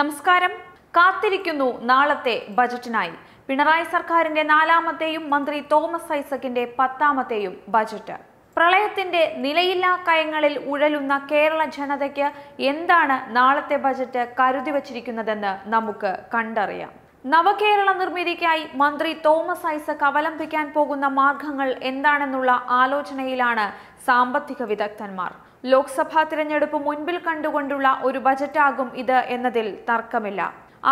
നമസ്കാരം. കാത്തിരിക്കുന്നു നാളത്തെ ബജറ്റിനായി. പിണറായി സർക്കാരിന്റെ നാലാമത്തെയും മന്ത്രി തോമസ് ഐസക്കിന്റെ പത്താമത്തെയും ബജറ്റ്. പ്രളയത്തിന്റെ നിലയില്ലാ കയങ്ങളിൽ ഉഴലുന്ന കേരള ജനതയ്ക്ക് എന്താണ് നാളത്തെ ബജറ്റ് കരുതി വച്ചിരിക്കുന്നതെന്ന് നമുക്ക് കണ്ടറിയാം. നവകേരള നിർമ്മിതിക്കായി മന്ത്രി തോമസ് ഐസക് അവലംബിക്കാൻ പോകുന്ന മാർഗങ്ങൾ എന്താണെന്നുള്ള ആലോചനയിലാണ് സാമ്പത്തിക വിദഗ്ധന്മാർ. ലോക്സഭാ തിരഞ്ഞെടുപ്പ് മുൻപിൽ കണ്ടുകൊണ്ടുള്ള ഒരു ബജറ്റാകും ഇത് എന്നതിൽ തർക്കമില്ല.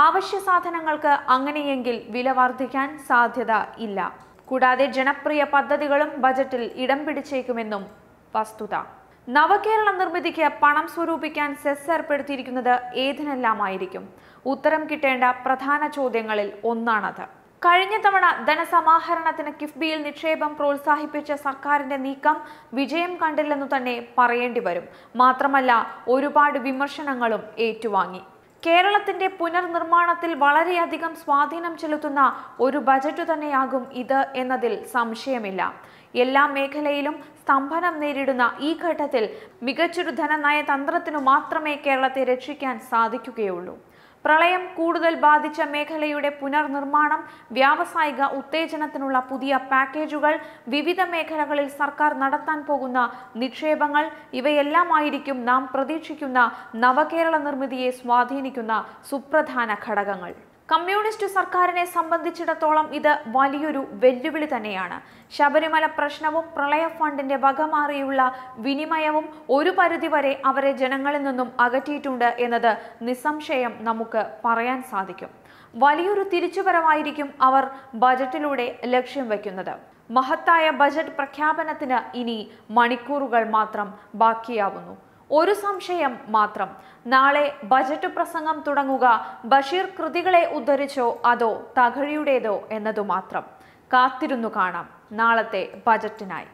ആവശ്യ സാധനങ്ങൾക്ക് അങ്ങനെയെങ്കിൽ വില വർദ്ധിക്കാൻ സാധ്യത ഇല്ല. കൂടാതെ ജനപ്രിയ പദ്ധതികളും ബജറ്റിൽ ഇടം പിടിച്ചേക്കുമെന്നും വസ്തുത. നവകേരള നിർമ്മിതിക്ക് പണം സ്വരൂപിക്കാൻ സെസ് ഏർപ്പെടുത്തിയിരിക്കുന്നത് ഏതിനെല്ലാമായിരിക്കും? ഉത്തരം കിട്ടേണ്ട പ്രധാന ചോദ്യങ്ങളിൽ ഒന്നാണത്. കഴിഞ്ഞ തവണ ധനസമാഹരണത്തിന് കിഫ്ബിയിൽ നിക്ഷേപം പ്രോത്സാഹിപ്പിച്ച സർക്കാരിന്റെ നീക്കം വിജയം കണ്ടില്ലെന്നു തന്നെ പറയേണ്ടി വരും. മാത്രമല്ല ഒരുപാട് വിമർശനങ്ങളും ഏറ്റുവാങ്ങി. കേരളത്തിന്റെ പുനർനിർമ്മാണത്തിൽ വളരെയധികം സ്വാധീനം ചെലുത്തുന്ന ഒരു ബജറ്റ് തന്നെയാകും ഇത് എന്നതിൽ സംശയമില്ല. എല്ലാ മേഖലയിലും സ്തംഭനം നേരിടുന്ന ഈ ഘട്ടത്തിൽ മികച്ചൊരു ധനനയതന്ത്രത്തിനു മാത്രമേ കേരളത്തെ രക്ഷിക്കാൻ സാധിക്കുകയുള്ളൂ. പ്രളയം കൂടുതൽ ബാധിച്ച മേഖലയുടെ പുനർനിർമ്മാണം വ്യാവസായിക ഉത്തേജനത്തിനുള്ള പുതിയ പാക്കേജുകൾ വിവിധ മേഖലകളിൽ സർക്കാർ നടത്താൻ പോകുന്ന നിക്ഷേപങ്ങൾ ഇവയെല്ലാമായിരിക്കും നാം പ്രതീക്ഷിക്കുന്ന നവകേരള നിർമ്മിതിയെ സ്വാധീനിക്കുന്ന സുപ്രധാന ഘടകങ്ങൾ. കമ്മ്യൂണിസ്റ്റ് സർക്കാരിനെ സംബന്ധിച്ചിടത്തോളം ഇത് വലിയൊരു വെല്ലുവിളി തന്നെയാണ്. ശബരിമല പ്രശ്നവും പ്രളയ ഫണ്ടിന്റെ വകമാറിയുള്ള വിനിമയവും ഒരു പരിധിവരെ അവരെ ജനങ്ങളിൽ നിന്നും അകറ്റിയിട്ടുണ്ട് എന്നത് നിസ്സംശയം നമുക്ക് പറയാൻ സാധിക്കും. വലിയൊരു തിരിച്ചുവരവായിരിക്കും അവർ ബജറ്റിലൂടെ ലക്ഷ്യം വയ്ക്കുന്നത് മഹത്തായ ബജറ്റ് പ്രഖ്യാപനത്തിന് ഇനി മണിക്കൂറുകൾ മാത്രം ബാക്കിയാവുന്നു. ഒരു സംശയം മാത്രം. നാളെ ബജറ്റ് പ്രസംഗം തുടങ്ങുക. ബഷീർ കൃതികളെ ഉദ്ധരിച്ചോ അതോ തകഴിയുടേതോ എന്നതു മാത്രം. കാത്തിരുന്നു കാണാം. നാളത്തെ ബജറ്റിനായി.